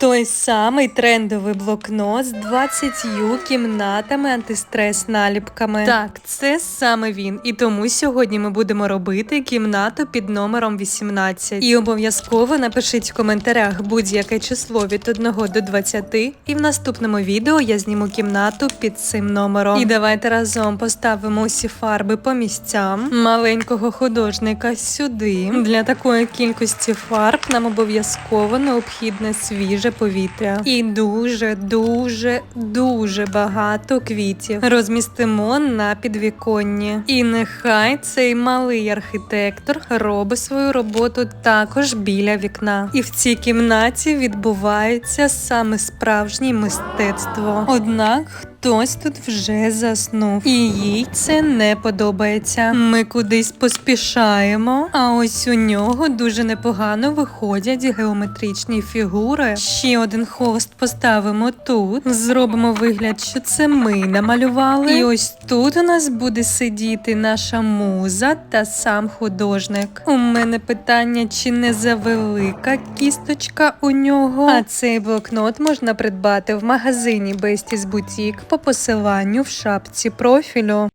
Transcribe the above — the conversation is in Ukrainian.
Той самий трендовий блокнот з 20 кімнатами антистрес наліпками. Так, це саме він. І тому сьогодні ми будемо робити кімнату під номером 18. І обов'язково напишіть в коментарях будь-яке число від 1 до 20, і в наступному відео я зніму кімнату під цим номером. І давайте разом поставимо усі фарби по місцям маленького художника сюди. Для такої кількості фарб нам обов'язково необхідне свіже повітря. І дуже, дуже, дуже багато квітів розмістимо на підвіконні. І нехай цей малий архітектор робить свою роботу також біля вікна. І в цій кімнаті відбувається саме справжнє мистецтво. Однак хтось тут вже заснув, і їй це не подобається. Ми кудись поспішаємо, а ось у нього дуже непогано виходять геометричні фігури. Ще один холст поставимо тут. Зробимо вигляд, що це ми намалювали. І ось тут у нас буде сидіти наша муза та сам художник. У мене питання, чи не завелика кісточка у нього. А цей блокнот можна придбати в магазині Besties Boutique по посиланню в шапці профілю.